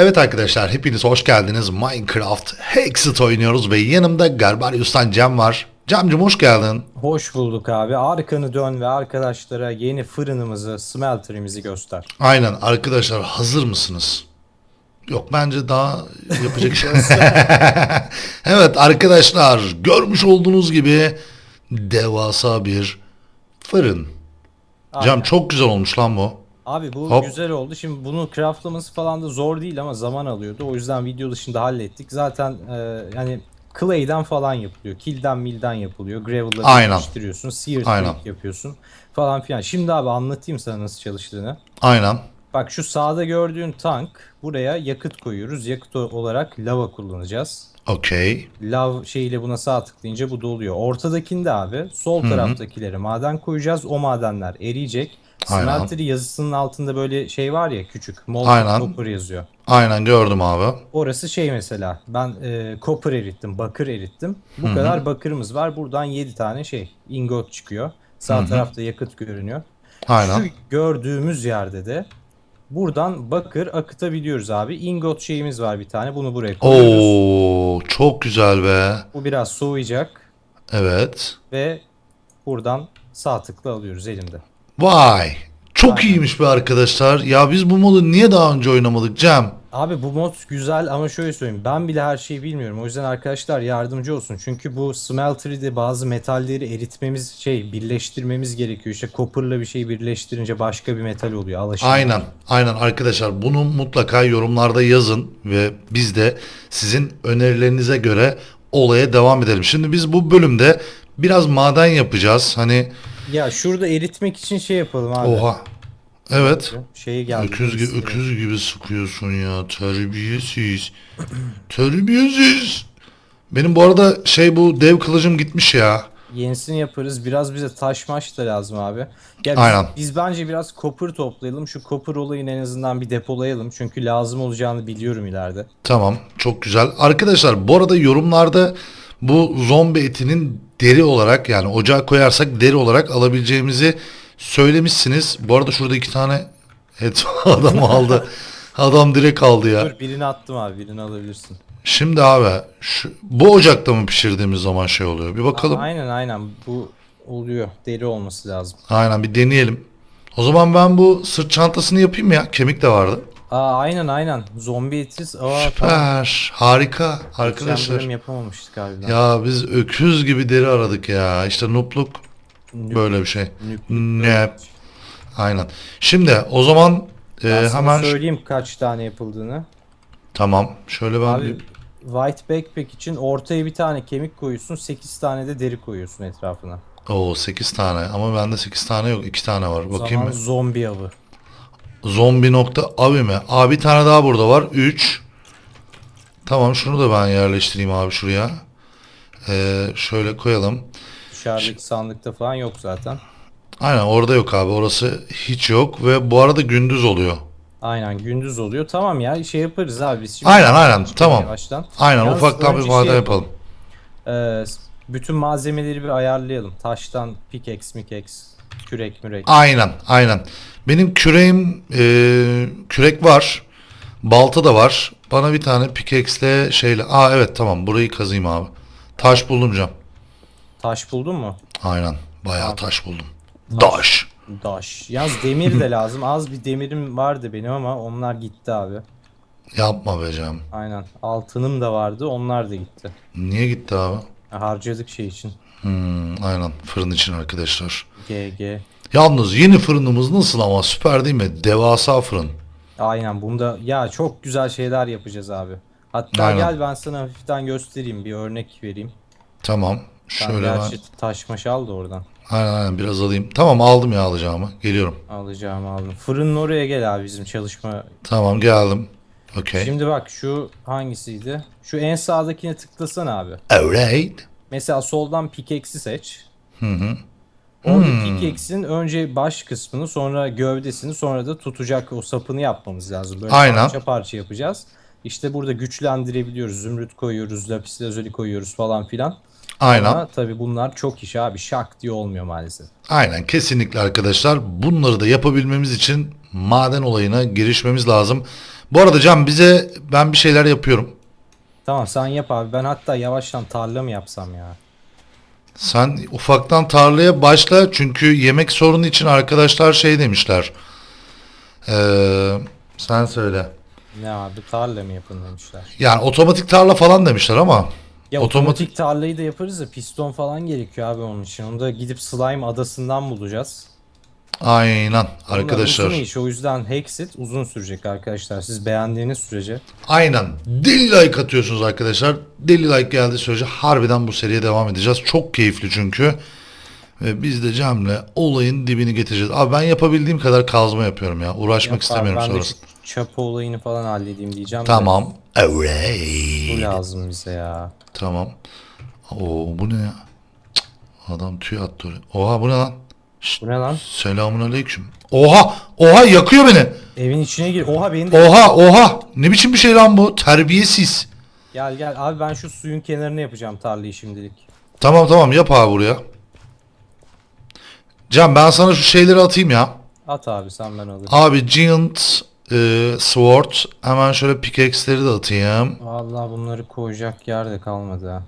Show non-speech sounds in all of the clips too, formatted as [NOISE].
Evet arkadaşlar hepiniz hoş geldiniz. Minecraft Hexit oynuyoruz ve yanımda Garbarius'tan Cem var. Cem'cim hoş geldin. Hoş bulduk abi. Arkanı dön ve arkadaşlara yeni fırınımızı, smelterimizi göster. Aynen arkadaşlar hazır mısınız? Yok bence daha yapacak şey. [LAUGHS] evet arkadaşlar görmüş olduğunuz gibi devasa bir fırın. Cem Aynen. çok güzel olmuş lan bu. Abi bu Hop. güzel oldu. Şimdi bunu craftlaması falan da zor değil ama zaman alıyordu. O yüzden video dışında hallettik. Zaten e, yani clay'den falan yapılıyor. Kill'den milden yapılıyor. Gravel'la Aynen. birleştiriyorsun. Seared yapıyorsun falan filan. Şimdi abi anlatayım sana nasıl çalıştığını. Aynen. Bak şu sağda gördüğün tank buraya yakıt koyuyoruz. Yakıt olarak lava kullanacağız. Okey. Lav şeyiyle buna sağ tıklayınca bu doluyor. Ortadakinde abi sol taraftakileri maden koyacağız. O madenler eriyecek. Aynen. Smeltery yazısının altında böyle şey var ya küçük. Molten Aynen. copper yazıyor. Aynen gördüm abi. Orası şey mesela ben e, copper erittim, bakır erittim. Bu kadar bakırımız var. Buradan 7 tane şey ingot çıkıyor. Sağ tarafta yakıt görünüyor. Aynen. Şu gördüğümüz yerde de buradan bakır akıtabiliyoruz abi. Ingot şeyimiz var bir tane. Bunu buraya koyuyoruz. Oo çok güzel be. Bu biraz soğuyacak. Evet. ve buradan sağ tıkla alıyoruz elimde. Vay. Çok Aynen. iyiymiş be arkadaşlar. Ya biz bu modu niye daha önce oynamadık Cem? Abi bu mod güzel ama şöyle söyleyeyim ben bile her şeyi bilmiyorum. O yüzden arkadaşlar yardımcı olsun. Çünkü bu smeltery'de bazı metalleri eritmemiz şey birleştirmemiz gerekiyor. İşte copper'la bir şey birleştirince başka bir metal oluyor. Alaşım. Aynen. Aynen arkadaşlar bunu mutlaka yorumlarda yazın ve biz de sizin önerilerinize göre olaya devam edelim. Şimdi biz bu bölümde biraz maden yapacağız. Hani Ya şurada eritmek için şey yapalım abi. oha. Evet. Şeyi geldi. Öküz gibi, birisi. öküz gibi sıkıyorsun ya. Terbiyesiz. Terbiyesiz. Benim bu arada şey bu dev kılıcım gitmiş ya. Yenisini yaparız. Biraz bize taş maş da lazım abi. Ya biz, Aynen. biz bence biraz copper toplayalım. Şu copper olayını en azından bir depolayalım. Çünkü lazım olacağını biliyorum ileride. Tamam çok güzel. Arkadaşlar bu arada yorumlarda bu zombi etinin deri olarak yani ocağa koyarsak deri olarak alabileceğimizi söylemişsiniz. Bu arada şurada iki tane et [LAUGHS] adam aldı. Adam direkt aldı ya. Dur birini attım abi birini alabilirsin. Şimdi abi şu, bu ocakta mı pişirdiğimiz zaman şey oluyor? Bir bakalım. Aynen aynen bu oluyor. Deri olması lazım. Aynen bir deneyelim. O zaman ben bu sırt çantasını yapayım ya. Kemik de vardı. Aa aynen aynen. Zombi etiz. Aa. Süper. Harika Geçen arkadaşlar. bölüm yapamamıştık harbiden. Ya biz öküz gibi deri aradık ya. İşte nupluk Nüp- böyle bir şey. nüp- Ne? Aynen. Şimdi o zaman e, Ben sana hemen söyleyeyim kaç tane yapıldığını. tamam. Şöyle ben Abi bir- White Backpack için ortaya bir tane kemik koyuyorsun. 8 tane de deri koyuyorsun etrafına. Oo 8 tane ama bende 8 tane yok. 2 tane var. O Bakayım zaman mı? zombi avı. Zombi nokta abi mi? Abi bir tane daha burada var. 3. Tamam şunu da ben yerleştireyim abi şuraya. Ee, şöyle koyalım. Dışarıdaki sandıkta falan yok zaten. Aynen orada yok abi. Orası hiç yok ve bu arada gündüz oluyor. Aynen gündüz oluyor. Tamam ya şey yaparız abi biz şimdi. Aynen, aynen, tamam. Yavaştan. Aynen Yalnız ufaktan bir önce maden şey yapalım. Ee, bütün malzemeleri bir ayarlayalım. Taştan pickaxe, mikex, kürek, mürek. Aynen aynen. Benim küreğim e, kürek var. Balta da var. Bana bir tane pickaxe'le şeyle. Aa evet tamam burayı kazıyım abi. Taş buldum Cem. Taş buldun mu? Aynen bayağı taş buldum. Taş. Taş. Yalnız demir de [LAUGHS] lazım. Az bir demirim vardı benim ama onlar gitti abi. Yapma be Cem. Aynen. Altınım da vardı. Onlar da gitti. Niye gitti abi? Harcadık şey için. Hmm, aynen fırın için arkadaşlar. GG. Yalnız yeni fırınımız nasıl ama süper değil mi? Devasa fırın. Aynen bunda ya çok güzel şeyler yapacağız abi. Hatta Aynen. gel ben sana hafiften göstereyim. Bir örnek vereyim. Tamam. Ben Şöyle ben. gerçi taş maş al da oradan. Aynen aynen biraz alayım. Tamam aldım ya alacağımı. Geliyorum. Alacağım aldım. Fırının oraya gel abi bizim çalışma Tamam geldim. Okey. Şimdi bak şu hangisiydi? Şu en sağdakine tıklasana abi. Alright. Mesela soldan pickaxe'i seç. Hı hı. Orada Hmm. pickaxe'in önce baş kısmını sonra gövdesini sonra da tutacak o sapını yapmamız lazım. Böyle Aynen. parça parça yapacağız. İşte burada güçlendirebiliyoruz. Zümrüt koyuyoruz, lapis lazuli koyuyoruz falan filan. Aynen. Ama tabii bunlar çok iş abi. Şak diye olmuyor maalesef. Aynen kesinlikle arkadaşlar. Bunları da yapabilmemiz için maden olayına girişmemiz lazım. Bu arada Can bize ben bir şeyler yapıyorum. Tamam sen yap abi. Ben hatta yavaştan tarla mı yapsam ya? Sen ufaktan tarlaya başla çünkü yemek sorunu için arkadaşlar şey demişler. Ee, sen söyle. Ne abi tarla mı yapın demişler. Yani otomatik tarla falan demişler ama Ya Otomatik- otomatik, tarlayı da yaparız da piston falan gerekiyor abi onun için. Onu da gidip slime adasından bulacağız. Aynen Bunlar arkadaşlar. uzun iş o yüzden Hexit uzun sürecek arkadaşlar. Siz beğendiğiniz sürece. Aynen. Deli like atıyorsunuz arkadaşlar. Deli like geldiği sürece harbiden bu seriye devam edeceğiz. Çok keyifli çünkü. Ve biz de Cem'le olayın dibini getireceğiz. Abi ben yapabildiğim kadar kazma yapıyorum ya. Uğraşmak Yap abi, istemiyorum ben de sonrası. şu çapa olayını falan halledeyim diyeceğim. Tamam. Bu Evet. lazım bize ya. Tamam. Oo bu ne ya? Cık, Adam tüy attı oraya. Oha bu ne lan? Bu ne lan? selamun aleyküm. Oha! Oha yakıyor beni. Evin içine gir. Oha beni de... Oha oha. Ne biçim bir şey lan bu? Terbiyesiz. Gel gel abi ben şu suyun kenarına yapacağım tarlayı şimdilik. Tamam tamam yap abi buraya. Can ben sana şu şeyleri atayım ya. At abi sen ben alırım. Abi Giant e, Sword. Hemen şöyle pickaxe'leri de atayım. Vallahi bunları koyacak yer de kalmadı ha.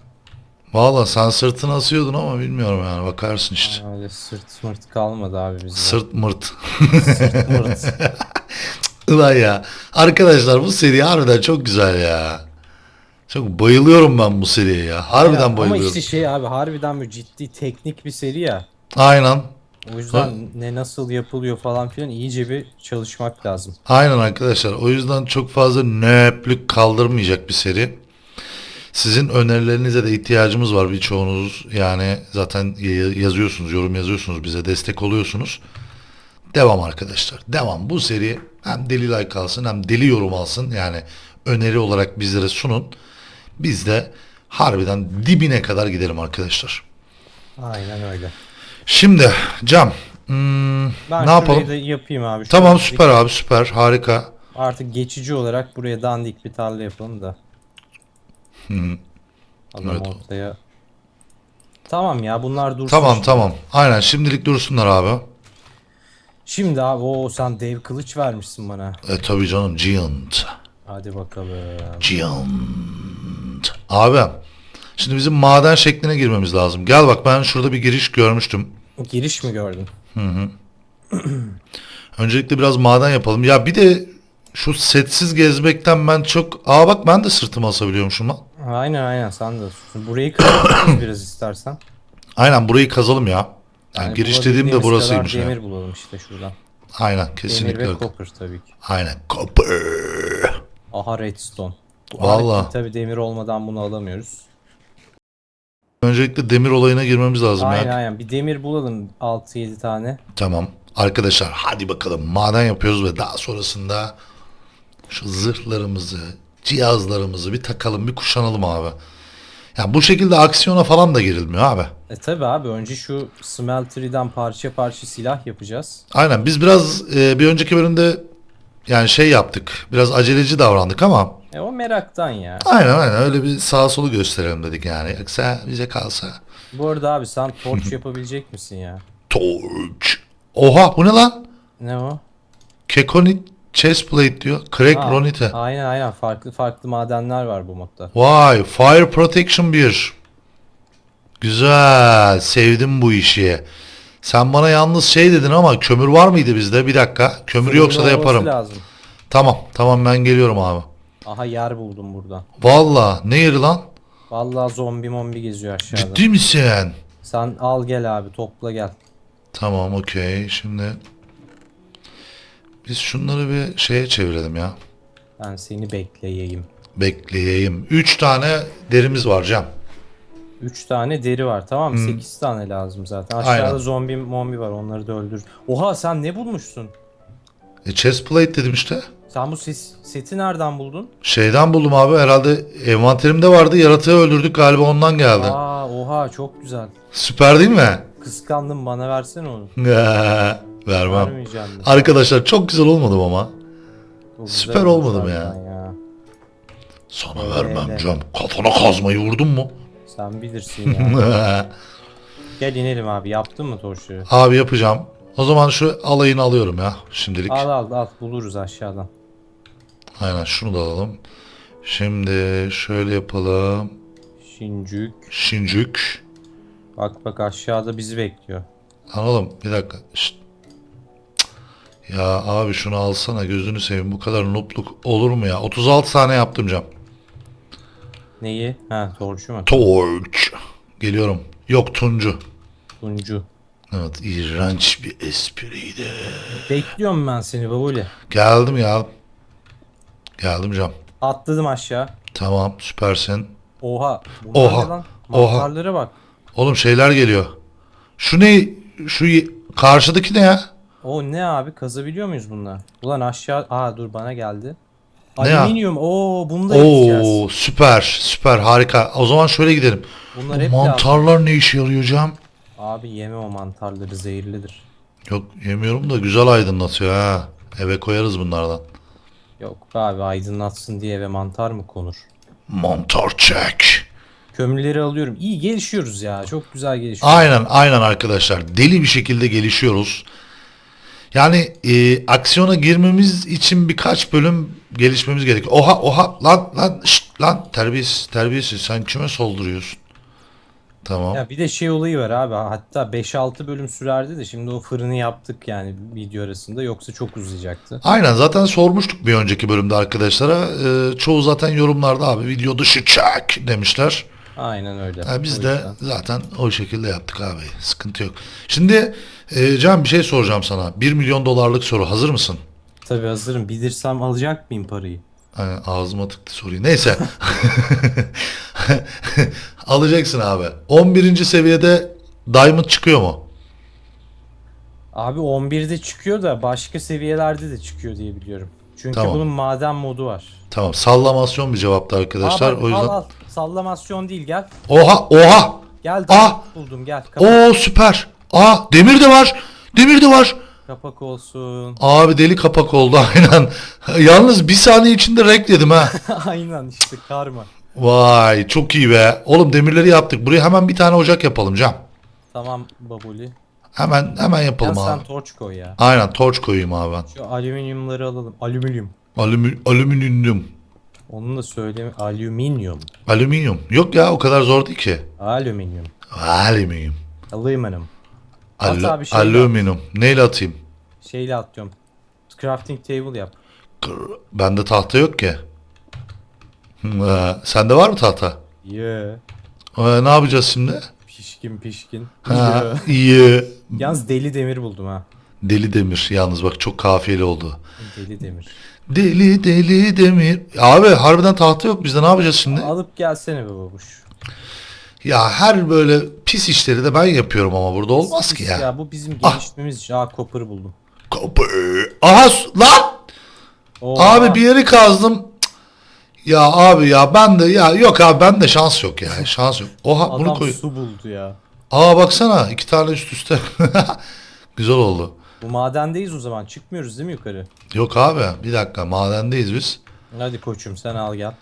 Valla sen sırtını asıyordun ama bilmiyorum yani bakarsın işte. Öyle sırt mırt kalmadı abi bizde. Sırt mırt. mırt. [LAUGHS] Ulan ya. Arkadaşlar bu seri harbiden çok güzel ya. Çok bayılıyorum ben bu seriye ya. Harbiden Ya, ama bayılıyorum. işte şey abi harbiden böyle ciddi teknik bir seri ya. Aynen. O yüzden ne nasıl yapılıyor falan filan iyice bir çalışmak lazım. Aynen arkadaşlar. O yüzden çok fazla nöplük kaldırmayacak bir seri. Sizin önerilerinize de ihtiyacımız var birçoğunuz. Yani zaten yazıyorsunuz, yorum yazıyorsunuz, bize destek oluyorsunuz. Devam arkadaşlar. Devam. Bu seri hem deli like alsın hem deli yorum alsın. Yani öneri olarak bizlere sunun. Biz de harbiden dibine kadar gidelim arkadaşlar. Aynen öyle. Şimdi Cam hmm, Ben ne yapalım? da yapayım abi. Tamam süper abi süper harika. Artık geçici olarak buraya dandik bir tarla yapalım da. Adam Evet. ortaya. Tamam ya bunlar dursun. Tamam şimdi. tamam. Aynen şimdilik dursunlar abi. Şimdi abi o sen dev kılıç vermişsin bana. E tabii canım Giant. Hadi bakalım. Giant. Abi şimdi bizim maden şekline girmemiz lazım. Gel bak ben şurada bir giriş görmüştüm. Giriş mi gördün? [CLEARS THROAT] Öncelikle biraz maden yapalım. Ya bir de şu setsiz gezmekten ben çok... Aa bak ben de sırtıma asabiliyormuşum lan. Aynen aynen sen de. Burayı kırarız [CLEARS THROAT] biraz istersen. Aynen burayı kazalım ya. Yani Yani giriş dediğim de burasıymış. ya. Demir bulalım işte şuradan. Aynen Demir kesinlikle. ve copper tabii ki. Aynen. Copper. Aha redstone. Alet tabii demir olmadan bunu alamıyoruz. Öncelikle demir olayına girmemiz lazım Aynen ya. aynen bir demir bulalım 6-7 tane. Tamam. Arkadaşlar hadi bakalım maden yapıyoruz ve daha sonrasında şu zırhlarımızı, cihazlarımızı bir takalım, bir kuşanalım abi. Yani bu şekilde aksiyona falan da girilmiyor abi. E tabi abi önce şu smeltery'den parça parça silah yapacağız. Aynen biz biraz e, bir önceki bölümde yani şey yaptık. Biraz aceleci davrandık ama E o meraktan ya. aynen aynen öyle bir sağa solu gösterelim dedik yani. Yoksa bize kalsa. Bu arada abi sen torch [LAUGHS] yapabilecek misin ya? Torch. Oha bu ne lan? Ne o? Kekonit chestplate diyor. Crack Ha, ronite. Aynen aynen farklı farklı madenler var bu modda. Vay Fire Protection 1. Güzel. Sevdim bu işi. Sen bana yalnız şey dedin ama kömür var mıydı bizde? Bir dakika. Kömür yoksa da olması yaparım. Lazım. Tamam. Tamam ben geliyorum abi. Aha yer buldum buradan. Valla ne yeri lan? Vallahi zombi mombi geziyor aşağıda. Ciddi misin? Sen al gel abi topla gel. Tamam okey. Şimdi biz şunları bir şeye çevirelim ya. Ben seni bekleyeyim. Bekleyeyim. 3 tane derimiz var Cem. 3 tane deri var tamam mı? 8 tane lazım zaten. Aşağıda Aynen. zombi mombi var onları da öldür. Oha sen ne bulmuşsun? E, chestplate dedim işte. Sen bu ses, seti nereden buldun? Şeyden buldum abi herhalde envanterimde vardı. Yaratığı öldürdük galiba ondan geldi. Aa oha çok güzel. Süper değil mi? Kıskandım bana versene onu. [LAUGHS] Vermem. Vermeyeceğim de. Arkadaşlar çok güzel olmadı ama. Güzel süper olmuş olmadı mı ya? harbiden? Sana Öyle. vermem Cem. Kafana kazmayı vurdun mu? Sen bilirsin ya. [LAUGHS] Gel inelim abi yaptın mı torçları? abi yapacağım. O zaman şu alayını alıyorum ya şimdilik. Al al al buluruz aşağıdan. Aynen şunu da alalım. Şimdi şöyle yapalım. Şincük. Şincük. Bak bak aşağıda bizi bekliyor. Lan oğlum bir dakika. Şşt. Ya abi şunu alsana gözünü seveyim. Bu kadar noobluk olur mu ya? 36 tane yaptım cam. Neyi? Ha torçu mu? Torch. Geliyorum. Yok Tuncu. Tuncu. Evet iğrenç bir espriydi. Bekliyorum ben seni babuli. Geldim ya. Geldim cam. Atladım aşağı. Tamam süpersin. Oha. Bunlar Oha, ne lan? oha. Mantarlara bak. Oğlum şeyler geliyor. Şu ne? Şu y- karşıdaki ne ya? O ne abi? Kazabiliyor muyuz bunlar? Ulan aşağı... Aa dur bana geldi. Ne? Alüminyum. Oo bunu da yapacağız. Oo süper süper harika. O zaman şöyle gidelim. Bunlar Bu hep mantarlar ne işe yarıyor cam? Abi yeme o mantarları zehirlidir. Yok yemiyorum da güzel aydınlatıyor ha. Eve koyarız bunlardan. Yok be abi aydınlatsın diye eve mantar mı konur? Mantar çek. Kömürleri alıyorum. İyi gelişiyoruz ya. Çok güzel gelişiyoruz. Aynen aynen arkadaşlar. Deli bir şekilde gelişiyoruz. Yani e, aksiyona girmemiz için birkaç bölüm gelişmemiz gerekiyor. Oha oha lan lan şşt, lan terbiyesiz terbiyesiz sen kime solduruyorsun? Tamam. Ya bir de şey olayı var abi. Hatta 5-6 bölüm sürerdi de şimdi o fırını yaptık yani video arasında. Yoksa çok uzayacaktı. Aynen zaten sormuştuk bir önceki bölümde arkadaşlara. E, çoğu zaten yorumlarda abi video dışı çek demişler. Aynen öyle. Ha, biz O de yüzden. zaten o şekilde yaptık abi. Sıkıntı yok. Şimdi e, Can bir şey soracağım sana. 1 milyon dolarlık soru. Hazır mısın? Tabii hazırım. Bilirsem alacak mıyım parayı? Hani ağzıma tıktı soruyu. Neyse. [LAUGHS] Alacaksın abi. 11. seviyede Diamond çıkıyor mu? Abi 11'de çıkıyor da başka seviyelerde de çıkıyor diye biliyorum. Çünkü Tamam. bunun maden modu var. Tamam. Sallamasyon bir cevaptı arkadaşlar. Aa, bak, o yüzden. Al al. Sallamasyon değil gel. Oha oha. Gel Ah! buldum gel. Kapak, Oo süper. Aa demir de var. Demir de var. kapak olsun. [LAUGHS] Abi deli kapak oldu aynen. [LAUGHS] Yalnız bir saniye içinde rekledim ha. [LAUGHS] Aynen işte karma. Vay çok iyi be. Oğlum demirleri yaptık. Buraya hemen bir tane ocak yapalım Can. Tamam babuli. Hemen hemen Ya yapalım sen abi. torç koy ya. Aynen torç koyayım abi ben. Şu alüminyumları alalım. Alüminyum. Alümü, alüminyum. Onu da söyleme. Alüminyum. Alüminyum. Yok ya o kadar zor değil ki. Alüminyum. Alüminyum. Alüminyum. Al- şeyle alüminyum. Neyle atayım? Şeyle atıyorum. Crafting table yap. Bende tahta yok ki. Hmm, ee, Sende var mı tahta? Yeah. Ee, ne yapacağız şimdi? Pişkin pişkin. Ha, iyi. Yalnız deli demir buldum ha. Deli demir. Yalnız bak çok kafiyeli oldu. Deli demir. Deli deli demir. Abi harbiden tahta yok bizde ne yapacağız şimdi? Alıp gelsene be babuş. Ya her böyle pis işleri de ben yapıyorum ama burada olmaz ki ya. bu bizim Ah. gelişmemiz için. Aa copper buldum. Kapı. Aha su- lan! Oha. Abi bir yeri kazdım. Cık. Ya abi ya ben de ya yok abi ben de şans yok ya. Şans yok. Oha bunu Adam koy. su buldu ya. Aa baksana iki tane üst üste. [LAUGHS] Güzel oldu. Bu madendeyiz o zaman. Çıkmıyoruz değil mi yukarı? Yok abi bir dakika madendeyiz biz. Hadi koçum sen al gel.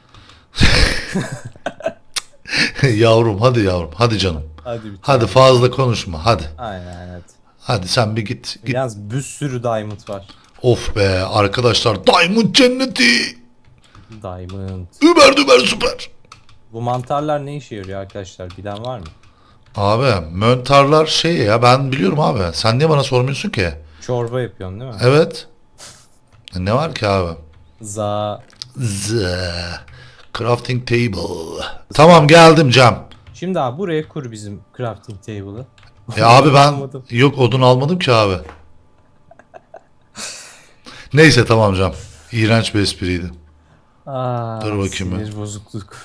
[LAUGHS] yavrum hadi yavrum hadi canım. Hadi bir Hadi fazla konuşma hadi. Aynen evet. Hadi sen bir git. git. Yalnız bir sürü diamond var. Of be arkadaşlar Diamond cenneti. Diamond. Über düber süper. Bu mantarlar ne işe yarıyor arkadaşlar? Bilen var mı? Abi möntarlar şey ya ben biliyorum abi. Sen niye bana sormuyorsun ki? Çorba yapıyorsun değil mi? Evet. Ne var ki abi? Za. Z. Crafting table. Tamam geldim Cem. Şimdi abi buraya kur bizim crafting table'ı. Ya abi ben Almadım. yok odun almadım ki abi. Neyse tamam Cem. İğrenç bir espriydi. Aa, Dur bakayım ben. Sinir bozukluk.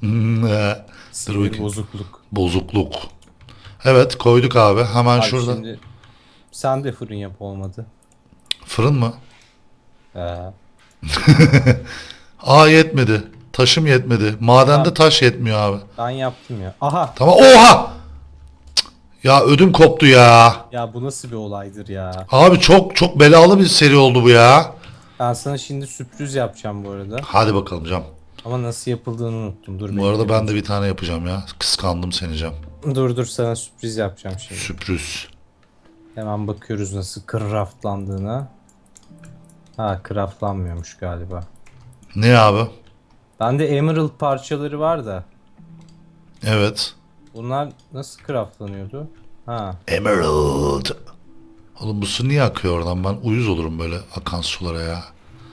Hmm, e, Sinir bakayım. bozukluk. Bozukluk. Evet koyduk abi. Hemen Abi şurada. şimdi sen de fırın yap olmadı. Fırın mı? Ee, [LAUGHS] Aa yetmedi. Taşım yetmedi. Madende Abi. taş yetmiyor abi. ben yaptım ya. Aha. Tamam. Oha! Cık. Ya ödüm koptu ya. Ya bu nasıl bir olaydır ya. Abi çok çok belalı bir seri oldu bu ya. Ben sana şimdi sürpriz yapacağım bu arada. Hadi bakalım Cam. Ama nasıl yapıldığını unuttum. Dur Bu arada ben de bir tane yapacağım ya. Kıskandım seni Cam. Dur dur sana sürpriz yapacağım şimdi. Sürpriz. Hemen bakıyoruz nasıl craftlandığına. Ha craftlanmıyormuş galiba. Ne abi? Bende emerald parçaları var da. Evet. Bunlar nasıl craftlanıyordu? Ha. Emerald. Oğlum bu su niye akıyor oradan? Ben uyuz olurum böyle akan sulara ya.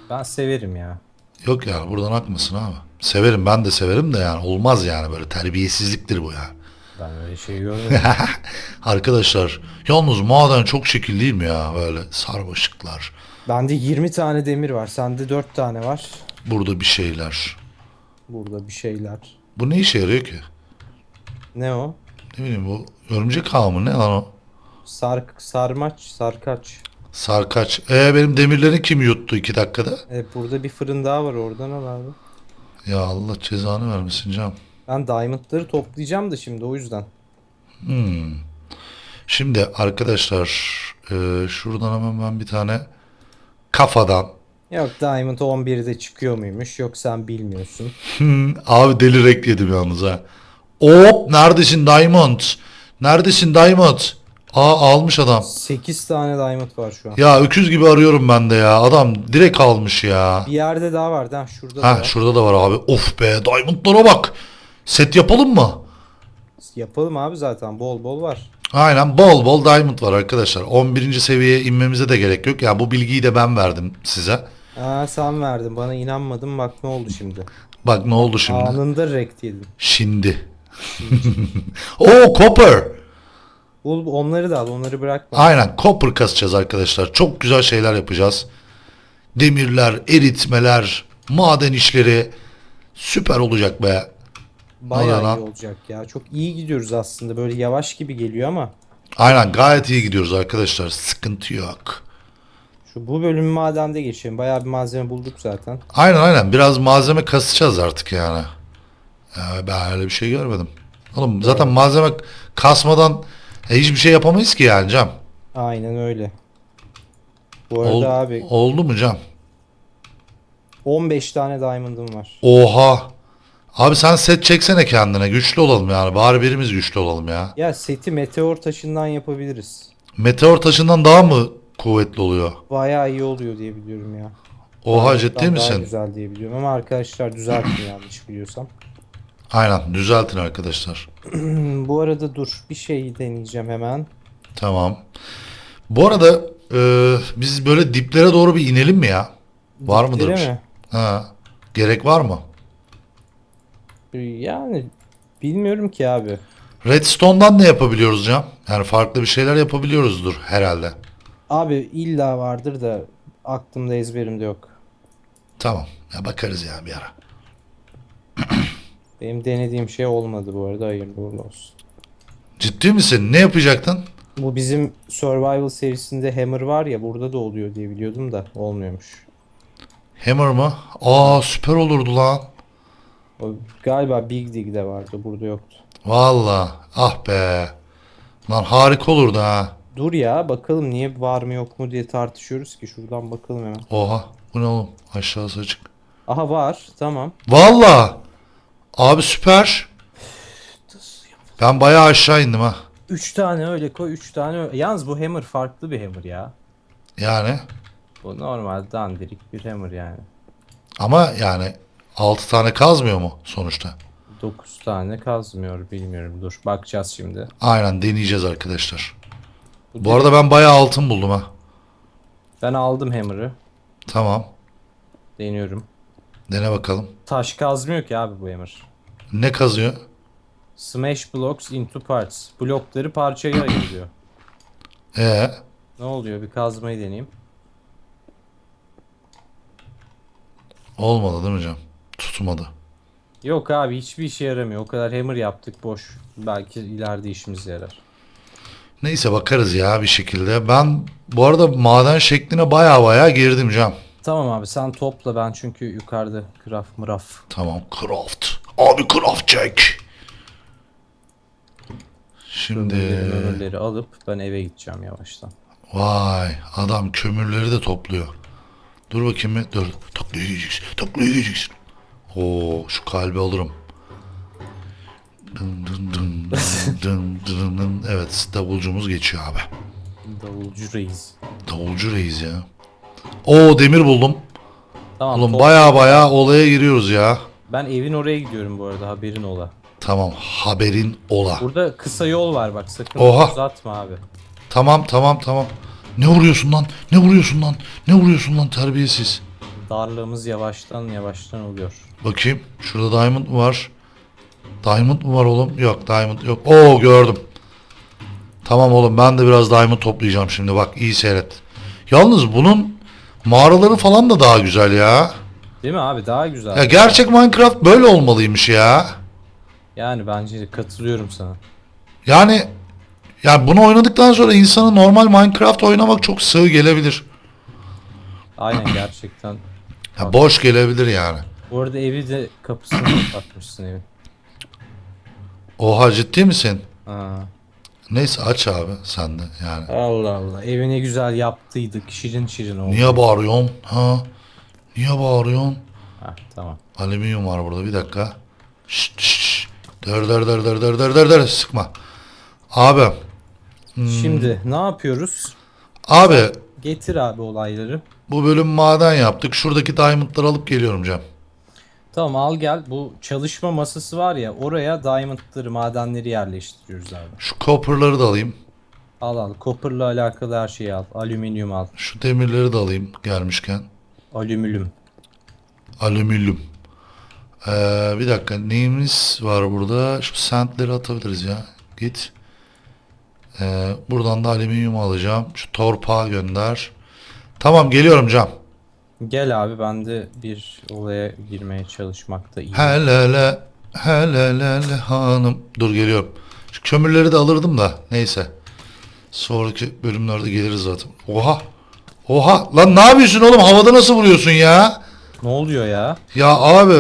Ben severim ya. Yok yani buradan akmasın abi. Severim ben de severim de yani olmaz yani böyle terbiyesizliktir bu ya. Ben öyle şey görmedim. [LAUGHS] Arkadaşlar yalnız maden çok şekil değil mi ya böyle sarmaşıklar. Bende 20 tane demir var. Sende 4 tane var. Burada bir şeyler. Burada bir şeyler. Bu ne işe yarıyor ki? Ne o? Ne bileyim bu örümcek ağı mı ne lan o? Sark, sarmaç, sarkaç. Sarkaç. E benim demirleri kim yuttu iki dakikada? E, burada bir fırın daha var oradan al abi. Ya Allah cezanı vermesin canım. Ben diamondları toplayacağım da şimdi o yüzden. Hmm. Şimdi arkadaşlar e, şuradan hemen ben bir tane kafadan Yok diamond 11'de çıkıyor muymuş? Yok sen bilmiyorsun. Hmm, abi deli renk yedim yalnız ha. Hop neredesin Diamond? Neredesin Diamond? Aa almış adam. 8 tane diamond var şu an. Ya öküz gibi arıyorum ben de ya. Adam direkt almış ya. Bir yerde daha vardı ha şurada da Ha var. şurada da var abi. Of be Diamond'lara bak. Set yapalım mı? Yapalım abi zaten bol bol var. Aynen bol bol Diamond var arkadaşlar. 11. seviyeye inmemize de gerek yok. Ya bu bilgiyi de ben verdim size. Aa sen verdin bana inanmadım bak ne oldu şimdi. Bak ne oldu şimdi. Anında rekt yedim. Şimdi. [LAUGHS] Oo copper. Bul onları da al onları bırakma. Aynen copper kasacağız arkadaşlar. Çok güzel şeyler yapacağız. Demirler, eritmeler, maden işleri süper olacak be. Bayağı Oluyor iyi olacak ya. Çok iyi gidiyoruz aslında. Böyle yavaş gibi geliyor ama. Aynen gayet iyi gidiyoruz arkadaşlar. Sıkıntı yok. Şu bu bölüm madende geçelim. Bayağı bir malzeme bulduk zaten. Aynen aynen biraz malzeme kasacağız artık yani. Ya ben öyle bir şey görmedim. Oğlum zaten malzeme kasmadan e, hiçbir şey yapamayız ki yani Cam. Aynen öyle. Bu arada Ol- abi oldu mu Cam? 15 tane diamond'ım var. Oha. Abi sen set çeksene kendine. Güçlü olalım yani. Bari birimiz güçlü olalım ya. Ya seti meteor taşından yapabiliriz. Meteor taşından daha mı kuvvetli oluyor? Bayağı iyi oluyor diye biliyorum ya. Oha ciddi Daha misin? güzel diye biliyorum ama arkadaşlar düzeltin [LAUGHS] yanlış biliyorsam. Aynen düzeltin arkadaşlar. [CLEARS THROAT] Bu arada dur bir şey deneyeceğim hemen. Tamam. Bu arada e, biz böyle diplere doğru bir inelim mi ya? Var mıdır Diplere bir şey? mi? Ha. Gerek var mı? Yani bilmiyorum ki abi. Redstone'dan ne yapabiliyoruz Cam? Yani farklı bir şeyler yapabiliyoruzdur herhalde. Abi illa vardır da aklımda ezberimde yok. Tamam. Ya bakarız ya bir ara. Benim denediğim şey olmadı bu arada hayırlı uğurlu olsun. Ciddi misin? Ne yapacaktın? Bu bizim Survival serisinde Hammer var ya burada da oluyor diye biliyordum da olmuyormuş. Hammer mı? Aa süper olurdu lan. O galiba Big Dig'de vardı burada yoktu. Valla. Ah be. Lan harika olurdu ha. Dur ya bakalım niye var mı yok mu diye tartışıyoruz ki şuradan bakalım hemen. Oha. Bu ne oğlum? Aşağısı açık. Aha var tamam. Valla. Abi süper. Ben bayağı aşağı indim ha. 3 tane öyle koy 3 tane öyle. Yalnız bu Hammer farklı bir Hammer ya. Yani. Bu normal dandirik bir Hammer yani. Ama yani 6 tane kazmıyor mu sonuçta? 9 tane kazmıyor bilmiyorum dur bakacağız şimdi. Aynen deneyeceğiz arkadaşlar. Bu arada ben bayağı altın buldum ha. Ben aldım Hammer'ı Tamam. deniyorum. Dene bakalım. Taş kazmıyor ki abi bu Hammer. Ne kazıyor? Smash blocks into parts. Blokları parçaya ayırıyor. [CLEARS THROAT] Ee, Ne oluyor bir kazmayı deneyeyim. olmadı değil mi canım? Tutmadı. Yok abi hiçbir işe yaramıyor. O kadar hammer yaptık boş. Belki ileride işimize yarar. Neyse bakarız ya bir şekilde. Ben bu arada maden şekline baya baya girdim Cam. Tamam abi sen topla ben çünkü yukarıda craft mıraf. Tamam craft. Abi craft çek. Şimdi Kömürleri alıp ben eve gideceğim yavaştan. vay adam kömürleri de topluyor. Dur bakayım bir dur. Taklaya gideceksin. Taklaya gideceksin. Oo şu kalbi alırım. Dın dın dın dın dın dın dın. Evet davulcumuz geçiyor abi. Davulcu reis. Davulcu reis ya. Oo demir buldum. Tamam. Oğlum baya baya olaya giriyoruz ya. Ben evin oraya gidiyorum bu arada haberin ola. Tamam haberin ola. Burada kısa yol var bak sakın Oha. uzatma abi. Tamam tamam tamam. Ne vuruyorsun lan? Ne vuruyorsun lan? Ne vuruyorsun lan terbiyesiz? Darlığımız yavaştan yavaştan oluyor. Bakayım. Şurada diamond mı var? Diamond mı var oğlum? Yok diamond yok. Oo gördüm. Tamam oğlum ben de biraz diamond toplayacağım şimdi. Bak iyi seyret. Yalnız bunun mağaraları falan da daha güzel ya. Değil mi abi daha güzel. Ya gerçek Minecraft böyle olmalıymış ya. Yani bence de katılıyorum sana. Yani yani bunu oynadıktan sonra insana normal Minecraft oynamak çok sığ gelebilir. Aynen gerçekten. [CLEARS THROAT] Ya boş gelebilir yani. Bu arada evi de kapısını [CLEARS THROAT] kapatmışsın evin. Oha ciddi misin? Ha. Neyse aç abi sen de yani. Allah Allah. Evi ne güzel yaptıydık. Şirin şirin oldu. Niye bağırıyorsun? Ha? Niye bağırıyorsun? Heh, tamam. Alüminyum var burada bir dakika. Şşt şşt. Dur dur dur dur dur dur dur dur sıkma. Abi. Hmm. Şimdi ne yapıyoruz? Abi Getir abi olayları. bu bölüm maden yaptık. Şuradaki diamondları alıp geliyorum Cem. Tamam al gel. Bu çalışma masası var ya oraya diamondları, madenleri yerleştiriyoruz abi. Şu copper'ları da alayım. Al al. Copper'la alakalı her şeyi al. Alüminyum al. Şu demirleri de alayım gelmişken. Alüminyum. Alüminyum. Ee, bir dakika neyimiz var burada? Şu sentleri atabiliriz ya. Git. Ee, buradan da alüminyum alacağım. Şu torpağı gönder. Tamam geliyorum Cam. Gel abi ben de bir olaya girmeye çalışmakta iyi. Hele hele hele hele hanım. Dur geliyorum. Şu kömürleri de alırdım da neyse. Sonraki bölümlerde geliriz zaten. Oha. Oha. Lan ne yapıyorsun oğlum? Havada nasıl vuruyorsun ya? Ne oluyor ya? Ya abi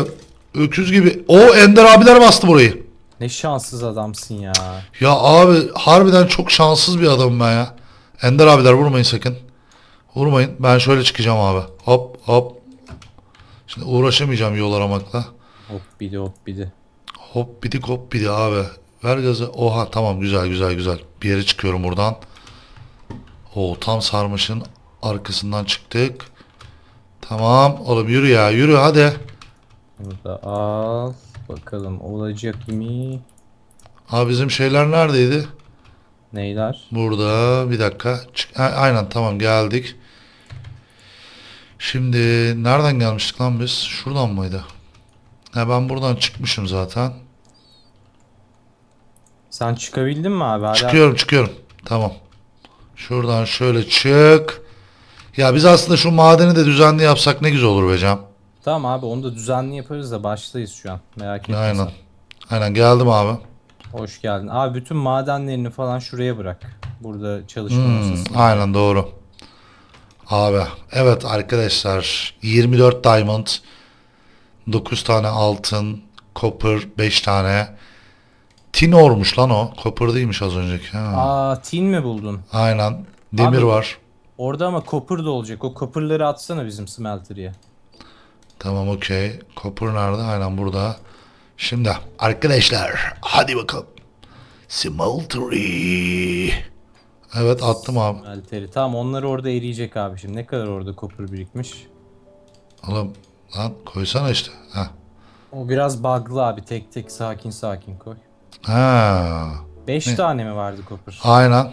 öküz gibi. O Ender abiler bastı burayı. Ne şanssız adamsın ya. Ya abi harbiden çok şanssız bir adamım ben ya. Ender abiler vurmayın sakın. Vurmayın. Ben şöyle çıkacağım abi. Hop hop. Şimdi uğraşamayacağım yol aramakla. Hop bidi hop bidi. Hop bidik hop bidi abi. Ver gazı. Oha tamam güzel güzel güzel. Bir yere çıkıyorum buradan. Oo tam sarmaşın arkasından çıktık. Tamam oğlum yürü ya yürü hadi. Burada al. Bakalım olacak mı? Abi bizim şeyler neredeydi? Neyler? Burada bir dakika. Çık- A- Aynen tamam geldik. Şimdi nereden gelmiştik lan biz? Şuradan mıydı? Ha, ben buradan çıkmışım zaten. Sen çıkabildin mi abi? Hala... Çıkıyorum çıkıyorum. Tamam. Şuradan şöyle çık. Ya biz aslında şu madeni de düzenli yapsak ne güzel olur be Cem. Tamam abi onu da düzenli yaparız da baştayız şu an. Merak etme Aynen. sen. Aynen geldim abi. Hoş geldin. Abi bütün madenlerini falan şuraya bırak. Burada çalışma Hmm, aynen doğru. Abi evet arkadaşlar 24 diamond 9 tane altın copper 5 tane. Tin olmuş lan o. Copper değilmiş az önceki ha. Aa tin mi buldun? aynen. Demir Abi- var. Orada ama copper da olacak. O copper'ları atsana bizim smelter'ye. tamam okey. Copper nerede? Aynen burada. Şimdi arkadaşlar hadi bakalım. Smeltery evet attım abi Smelter'i. Tamam onlar orada eriyecek abi şimdi. Ne kadar orada copper birikmiş? oğlum lan koysana işte ha O biraz bug'lı abi. Tek tek sakin sakin koy. ha 5 tane mi vardı copper? aynen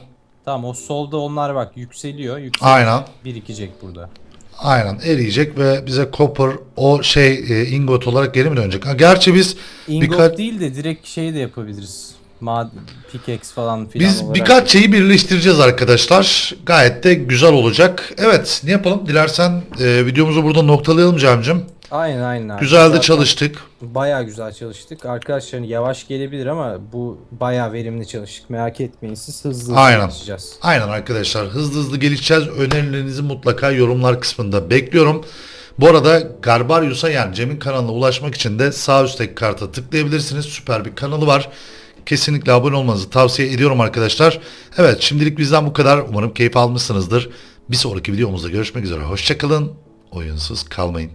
Tamam o solda onlar bak yükseliyor. Yükseliyor. aynen Birikecek burada. Aynen eriyecek ve bize copper o şey e, ingot olarak geri mi dönecek? Ha, gerçi biz Ingot birkaç değil de direkt şey de yapabiliriz. Mad pickaxe falan filan biz olarak. birkaç şeyi birleştireceğiz arkadaşlar. Gayet de güzel olacak. Evet, ne yapalım? Dilersen e, videomuzu burada noktalayalım Cem'cim. Aynen aynen. Güzel de Zaten çalıştık. Bayağı güzel çalıştık. Arkadaşlar yavaş gelebilir ama bu bayağı verimli çalıştık. Merak etmeyin siz hızlı hızlı Aynen. çalışacağız. Aynen arkadaşlar hızlı hızlı gelişeceğiz. Önerilerinizi mutlaka yorumlar kısmında bekliyorum. Bu arada Garbarius'a yani Cem'in kanalına ulaşmak için de sağ üstteki karta tıklayabilirsiniz. Süper bir kanalı var. Kesinlikle abone olmanızı tavsiye ediyorum arkadaşlar. Evet şimdilik bizden bu kadar. Umarım keyif almışsınızdır. Bir sonraki videomuzda görüşmek üzere. Hoşçakalın. Oyunsuz kalmayın.